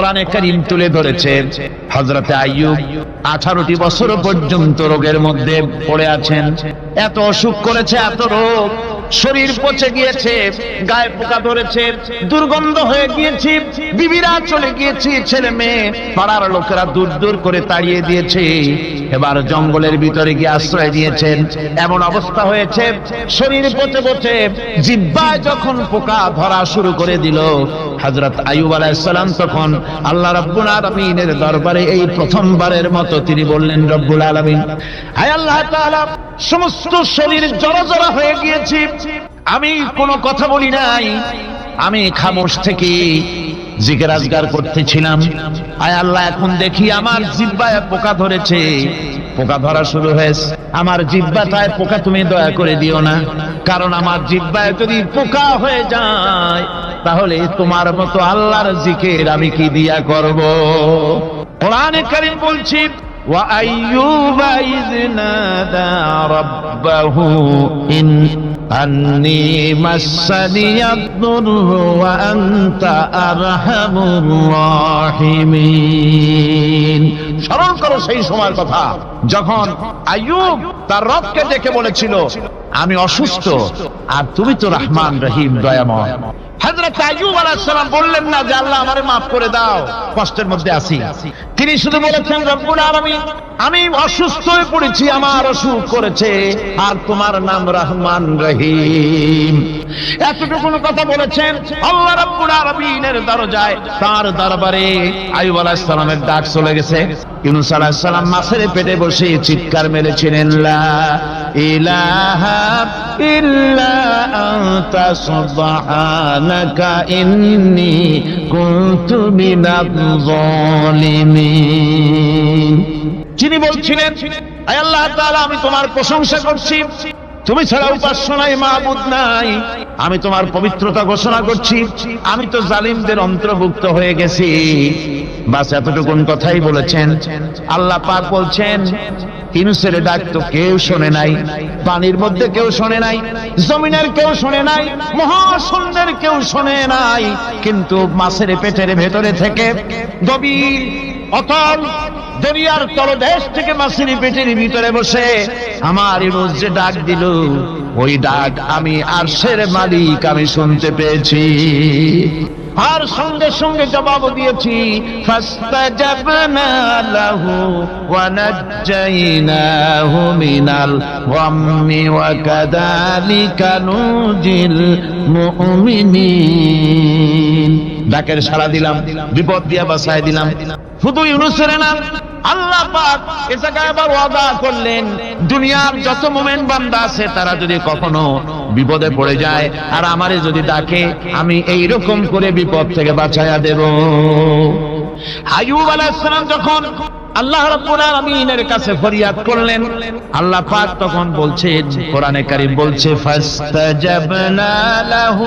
কোরআনে করিম তুলে ধরেছে। হজরতে আইয়ুব আঠারোটি বছর পর্যন্ত রোগের মধ্যে পড়ে আছেন। এত অসুখ করেছে, এত রোগ। শরীর পচে গিয়েছে গায়ে পোকা ধরেছে দুর্গন্ধ হয়ে গিয়েছি বিবিরা চলে গিয়েছি ছেলে মেয়ে পাড়ার লোকেরা দূর দূর করে তাড়িয়ে দিয়েছে এবার জঙ্গলের ভিতরে গিয়ে আশ্রয় দিয়েছেন এমন অবস্থা হয়েছে শরীর পচে পচে জিব্বায় যখন পোকা ধরা শুরু করে দিল হযরত আইয়ুব আলাইহিস সালাম তখন আল্লাহ রাব্বুল আলামিনের দরবারে এই প্রথমবারের মতো তিনি বললেন রব্বুল আলামিন হায় আল্লাহ সমস্ত শরীর জড়জড় হয়ে গিয়েছি। আমি কোনো কথা বলি নাই। আমি খামোশ থেকে আজগার করতেছিলাম, আয় আল্লাহ, এখন দেখি আমার জিব্বায় পোকা ধরেছে। পোকা ধরা শুরু হয়েছে। আমার জিব্বাটায় পোকা তুমি দয়া করে দিও না। কারণ আমার জিব্বায় যদি পোকা হয়ে যায়, তাহলে তোমার মতো আল্লাহর জিকের আমি কি দিয়া করব? কোরআনে কারীম বলছি وأيوب إذ نادى ربه إن أني مسني الضر وأنت أرحم الراحمين. স্মরণ করো সেই সময়ের কথা। যখন আইয়ুব তার রবকে ডেকে বলেছিল, আমি অসুস্থ আর তুমি তো রহমান রহিম, দয়াময়। বললেন, না, যে আল্লাহ maaf করে দাও, কষ্টের মধ্যে তিনি শুধু বলেছেন আমি অসুস্থ হয়ে পড়েছি, আমার অসুখ করেছে, আর তোমার নাম রহমান রহিম। কথা বলেছেন? আল্লাহ দরজায়, তার দরবারে আইয়ুব আলাইহিস সালামের ডাক চলে গেছে। ইউনুস আলাইহিস সালাম মাছের পেটে বসে চিৎকার মেরেছিলেন যিনি বলছিলেন আল্লাহ আমি তোমার প্রশংসা করছি। তুমি ছাড়া উপাস্য নাই মাহবুদ নাই। আমি তোমার পবিত্রতা ঘোষণা করছি। আমি তো জালিমদের অন্তর্ভুক্ত হয়ে গেছি। বাস এতটুকুন কথাই বলেছেন। আল্লাহ পাক বলছেন, ইনুসের ডাক তো কেউ শোনে নাই, পানির মধ্যে কেউ শোনে নাই, জমিনের কেউ শোনে নাই, মহাশূন্যের কেউ শোনে নাই। কিন্তু মাছের পেটের ভেতরে থেকে গভীর অতল দরিয়ার তলদেশ থেকে মাছের পেটের ভিতরে বসে আমার ইনুস যে ডাক দিল, ওই ডাক আমি আরশের মালিক আমি শুনতে পেয়েছি। আর সঙ্গে সঙ্গে জবাব দিয়েছি ডাকের সাড়া দিলাম, বিপদ দিয়া বাঁচায় দিলাম। শুধু ইউনুসের নাম আল্লাহ পাক এ জায়গায় আবার ওয়াদা করলেন, দুনিয়ার যত মোমেন বান্দা আছে, তারা যদি কখনো বিপদে পড়ে যায়, আর আমারে যদি ডাকে, আমি এই রকম করে বিপদ থেকে বাঁচায়া দেব। আইয়ুব আলাইহিস যখন আল্লাহ রাব্বুল আলামিনের কাছে ফরিয়াদ করলেন, আল্লাহ পাক তখন বলছেন, কোরআনে কারীম বলছে, ফাস্তাজাবনা লাহু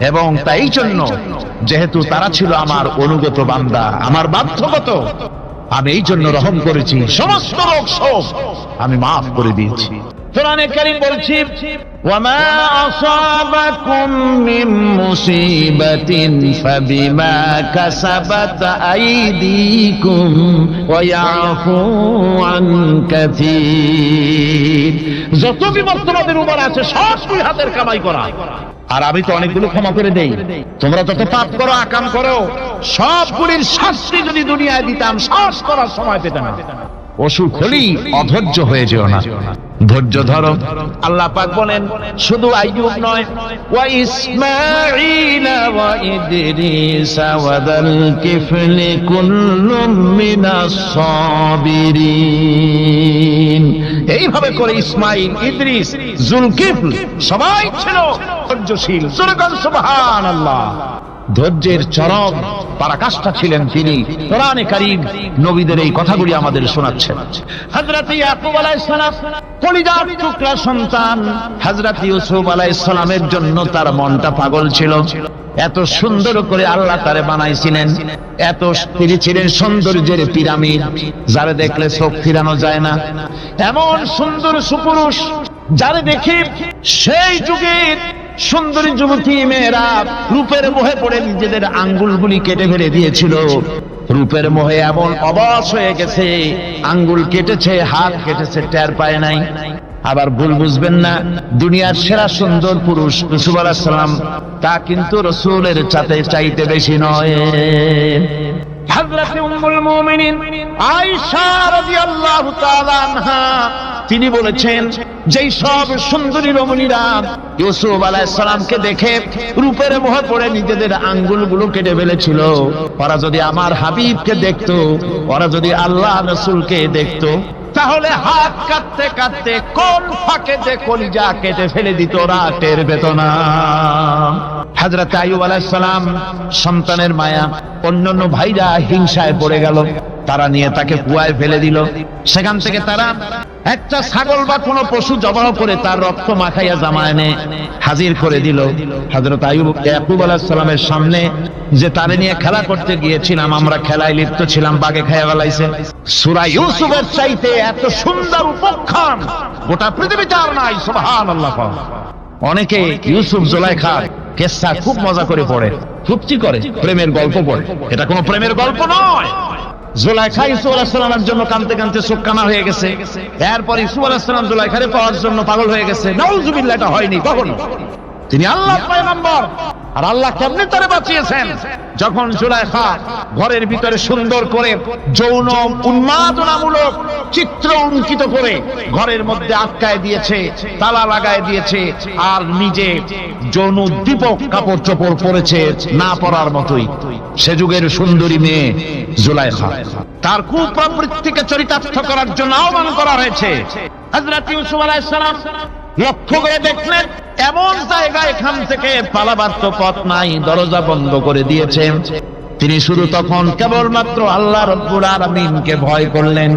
এবং তাই জন্য যেহেতু তারা ছিল আমার অনুগত বান্দা, আমার বাধ্যগত, আমি এই জন্য রহম করেছি, সমস্ত রোগ সব আমি মাফ করে দিয়েছি। কোরআনে বলছি আসাবাকুম মিন মুসিবাতিন ফাবিমা কাসাবাত আইদিকুম ওয়া ইয়াফু আন কাসীর যত বিপদ তোমাদের উপর আছে, সব দুই হাতের কামাই করা। আর আমি তো অনেকগুলো ক্ষমা করে দেই। তোমরা যত পাপ করো, আকাম করো, সবগুলির শাস্তি যদি দুনিয়ায় দিতাম শ্বাস করার সময় পেতে না। অসুখ হলেই অধৈর্য হয়ে যেও না। ধৈর্য ধরো। আল্লাহ পাক বলেন, শুধু আইয়ুব নয়, ওয়া ইসমাঈল ওয়া ইদরিস ওয়া দাল কুল্লুম মিনাস সাবিরিন। এইভাবে করে ইসমাইল ইদ্রিস, জুলকিফল সবাই ছিল ধৈর্যশীল। সুরকান সুবহানাল্লাহ। ধৈর্যের চরম পারাকাষ্ঠা ছিলেন তিনি। কোরআনে কারীম নবীদের এই কথাগুলি আমাদের শোনাচ্ছেন। ইয়াকুব আলাইহিস সালাম কলিজার টুকরা সন্তান। ইউসুফ আলাইহিস সালামের জন্য তার মনটা পাগল ছিল। এত সুন্দর করে আল্লাহ তারে বানাইছিলেন। এত তিনি ছিলেন সৌন্দর্যের পিরামিড, যারে দেখলে চোখ ফিরানো যায় না। এমন সুন্দর সুপুরুষ, যারে দেখি সেই যুগের সুন্দরী যুবতী মেয়েরা রূপের মোহে পড়ে নিজেদের আঙ্গুলগুলি কেটে ফেলে দিয়েছিল। রূপের মোহে এমন অবশ হয়ে গেছে, আঙ্গুল কেটেছে, হাত কেটেছে, টের পায় নাই। আবার ভুল বুঝবেন না, দুনিয়ার সেরা সুন্দর পুরুষ রসুল সালাম, তা কিন্তু রসুলের চাতে চাইতে বেশি নয়। হযরত উম্মুল মুমিনিন আয়েশা রাদিয়াল্লাহু তিনি বলেছেন, যেই সব সুন্দরী রমণীরা ইউসুফ আলাইহিস সালামকে দেখে রূপের মোহে পড়ে নিজেদের আঙ্গুলগুলো কেটে ফেলেছিল, ওরা যদি আমার হাবিবকে দেখতো, ওরা যদি আল্লাহ রসুলকে দেখতো, তাহলে হাত কাটতে কাটতে কোন ফাঁকে যে কলিজা কেটে ফেলে দিত, ওরা টের পেত না। হাজরত আইয়ুব আলাইহিস সালাম সন্তানের মায়া, অন্যান্য ভাইরা হিংসায় পড়ে গেল। তারা নিয়ে তাকে কুয়ায় ফেলে দিল। সেখান থেকে তারা একটা ছাগল বা কোনো পশু জবাহ করে তার রক্ত মাখাইয়া জামা এনে হাজির করে দিল। হযরত আইয়ুব ইয়াকুব আলাইহিস সালামের সামনে যে তারে নিয়ে খেলা করতে গিয়েছিলাম, আমরা খেলায় লিপ্ত ছিলাম, বাগে খাইয়া বেলাইছে সূরা ইউসুফের চাইতে এত সুন্দর উপখ্যান গোটা পৃথিবীতে আর নাই, সুবহানাল্লাহ। অনেকে ইউসুফ জোলাইখা কেসা খুব মজা করে পড়ে ফুপচি করে? প্রেমের গল্প পড়ে। এটা কোনো প্রেমের গল্প নয়। জোলাইখা ইসু আলাহিসাল্লামের জন্য কানতে কানতে চোখ কানা হয়ে গেছে। এরপর ইসু আলাহিসাল্লাম জোলাইখারে পাওয়ার জন্য পাগল হয়ে গেছে। নাউজুবিল্লাহ, এটা হয়নি কখনো। তিনি আল্লাহ পয়গম্বর। আর আল্লাহ কেমনে তারে বাঁচিয়েছেন? যখন জুলাইখা ঘরের ভিতরে সুন্দর করে যৌন উন্মাদনামূলক চিত্র অঙ্কিত করে ঘরের মধ্যে আটকায় দিয়েছে, তালা লাগায় দিয়েছে আর নিজে যৌন উদ্দীপক কাপড় চোপড় পরেছে না পরার মতোই। সে যুগের সুন্দরী মেয়ে জুলাইখা। তার কুপ্রবৃত্তিকে চরিতার্থ করার জন্য আহ্বান করা হয়েছে। হযরত ইউসুফ আলাইহিস সালাম লক্ষ্য করে দেখলেন, এমন জায়গা এখান থেকে পালাবার তো পথ নাই, দরজা বন্ধ করে দিয়েছে। তিনি শুধু তখন কেবলমাত্র আল্লাহ রব্বুল আলামিনকে ভয় করলেন।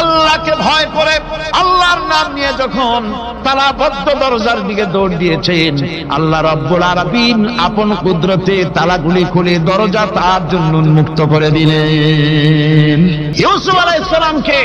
আল্লাহকে ভয় করে আল্লাহর নাম নিয়ে যখন তালাবদ্ধ দরজার দিকে দৌড় দিয়েছেন, আল্লাহ রব্বুল আলামিন আপন কুদরতে তালাগুলি খুলে দরজা তার জন্য উন্মুক্ত করে দিলেন। ইউসুফ আলাইহিস সালামকে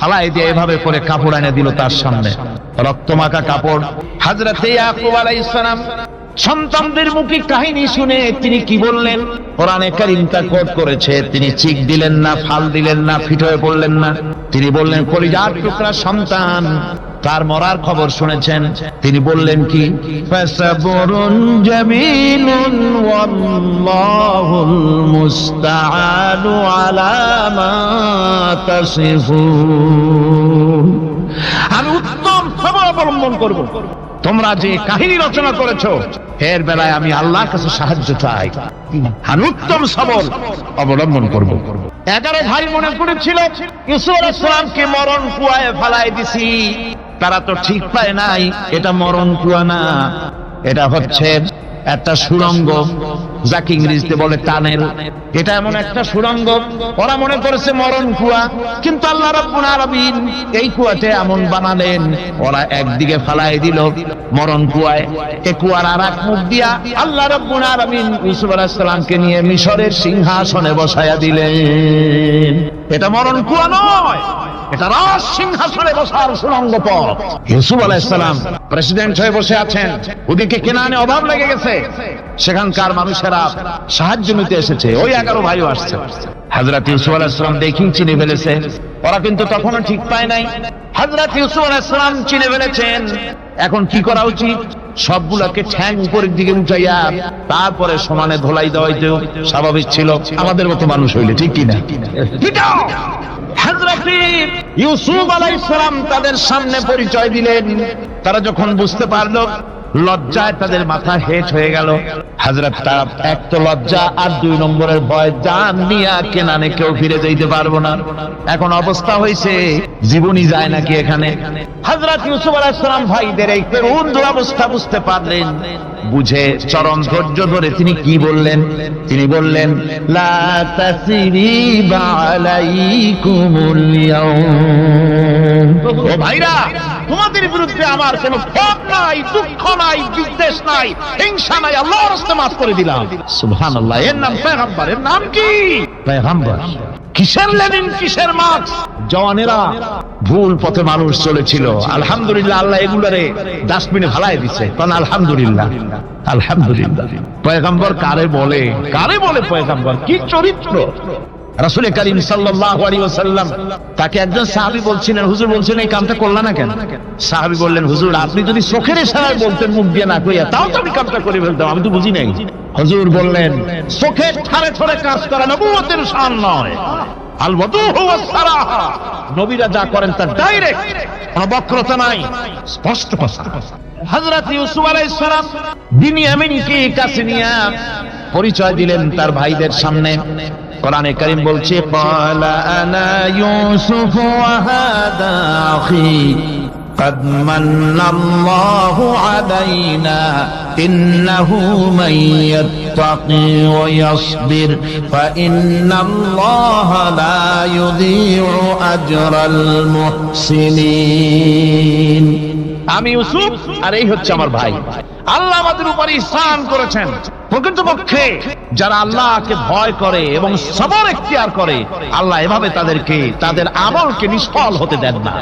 হালাই দিয়ে এভাবে করে কাপড় এনে দিল তার সামনে। রক্তমাখা কাপড়। হাজরাতে ইয়াকুব সন্তানদের মুখে কাহিনী শুনে তিনি কি বললেন? কোরআনে কারিম তা কোট করেছে, তিনি চিক দিলেন না, ফাল দিলেন না, ফিট হয়ে পড়লেন না। তিনি বললেন, কলিজার টুকরা সন্তান। তার মরার খবর শুনেছেন। তিনি বললেন কি? ফাসাবরুন জামিলুন ওয়াল্লাহুল মুস্তাআনু আলা মা তাসিফুন। অবলম্বন করব। তোমরা যে কাহিনী রচনা করেছ, এর বেলায় আমি আল্লাহর কাছে সাহায্য চাই। আমি উত্তম সবল অবলম্বন করব। এগারো ভাই মনে করেছিল ঈশ্বর ইসলামকে মরণ কুয়ায় ফেলাই দিছি। তারা তো ঠিক পায় নাই, এটা মরণ কুয়া না, এটা হচ্ছে একটা সুড়ঙ্গ, যাকে ইংরেজিতে বলে টানেল এটা এমন একটা সুড়ঙ্গ, ওরা মনে করেছে মরণ কুয়া, কিন্তু আল্লাহ এই কুয়াতে এমন বানালেন, ওরা একদিকে ফালাই দিল মরণ কুয়ায়, এ কুয়ার আর এক মুখ দিয়া আল্লাহ রাব্বুল আলামিন ইউসুফ নিয়ে মিশরের সিংহাসনে বসায়া দিলেন। এটা মরণ কুয়া নয় রাজ সিংহাসনে বসার সুরঙ্গ পথ। ইউসুফ আলাইহিসসালাম প্রেসিডেন্ট হয়ে বসে আছেন। ওদিকে কেনানে অভাব লেগে গেছে। সেখানকার মানুষেরা সাহায্য নিতে এসেছে। ওই এগারো ভাইও আসছে। হাজরত ইউসুফ আলাইহিসসালাম দেখেই চিনে ফেলেছে ওরা কিন্তু তখনও ঠিক পায় নাই। হাজরত ইউসুফ আলাইহিসসালাম চিনে ফেলেছেন। এখন কি করা উচিত? সবগুলাকে ঠ্যাং উপরের দিকে উঠাইয়া তারপরে সমানে ধোলাই দেওয়াই তো স্বাভাবিক ছিল। আমাদের মতো মানুষ হইলে ঠিক কিনা? ইউসুফ আলাইহিস সালাম তাদের সামনে পরিচয় দিলেন। তারা যখন বুঝতে পারল লজ্জায় তাদের মাথা হেট হয়ে গেল। হাজরত তার এক তো লজ্জা আর দুই নম্বরের ভয়, জান নিয়ে কেনানে কেউ ফিরে যাইতে পারব না। এখন অবস্থা হয়েছে, জীবনই যায় নাকি এখানে। হাজরত ইউসুফ আলাইসালাম ভাইদের এই করুণ দুরবস্থা বুঝতে পারলেন। বুঝে চরম ধৈর্য ধরে তিনি কি বললেন? তিনি বললেন, লা তাসরিবা আলাইকুমুল ইয়াউম। ও ভাইরা তোমাদের বিরুদ্ধে আমার কোনো ক্ষোভ নাই দুঃখ নাই বিদ্বেষ নাই হিংসা নাই আল্লাহর রাস্তে মাফ করে দিলাম। সুবহানাল্লাহ। এর নাম এর নাম কি? কিসের লেনিন কিসের মার্কস? জওয়ানেরা ভুল পথে মানুষ চলেছিল। আলহামদুলিল্লাহ আল্লাহ এগুলারে ডাস্টবিনে ফালাই দিছে। কারণ আলহামদুলিল্লাহ আলহামদুলিল্লাহ। পয়গম্বর কারে বলে? কারে বলে পয়গম্বর? কি চরিত্র? রাসূল করিম সাল্লাম তাকে একজন সাহাবি বলছিলেন, হুজুর বলছেন এই কামটা করলা না কেন? সাহাবি বললেন, হুজুর, আপনি যদি চোখের ইশারায় বলতেন, মুখ দিয়ে না করিয়া, তাও তো আমি কামটা করে ফেলতাম, আমি তো বুঝি নাই। হুজুর বললেন, চোখের ঠারে ঠারে কাজ করা শান নয়। আল ওয়াদুহু ওয়াস সারাহা নবীরা যা করেন তা ডাইরেক্ট কোনো বক্রতা নাই স্পষ্ট কথা হযরত ইউসুফ আলাইহিস সালাম বিনিয়ামিনকে কাছে নিয়ে পরিচয় দিলেন তার ভাইদের সামনে কোরআনে কারীম বলছে ক্বালা আনা ইউসুফ ওয়া হাদা আখি قد من الله علينا إنه من يتقي ويصبر فإن الله لا يضيع أجر المحسنين আমি ইউসুফ আর এই হচ্ছে আমার ভাই আল্লাহ আমাদের উপর ইহসান করেছেন প্রকৃতপক্ষে যারা আল্লাহকে ভয় করে এবং সবর এখতিয়ার করে আল্লাহ এভাবে তাদেরকে তাদের আমলকে নিষ্ফল হতে দেন না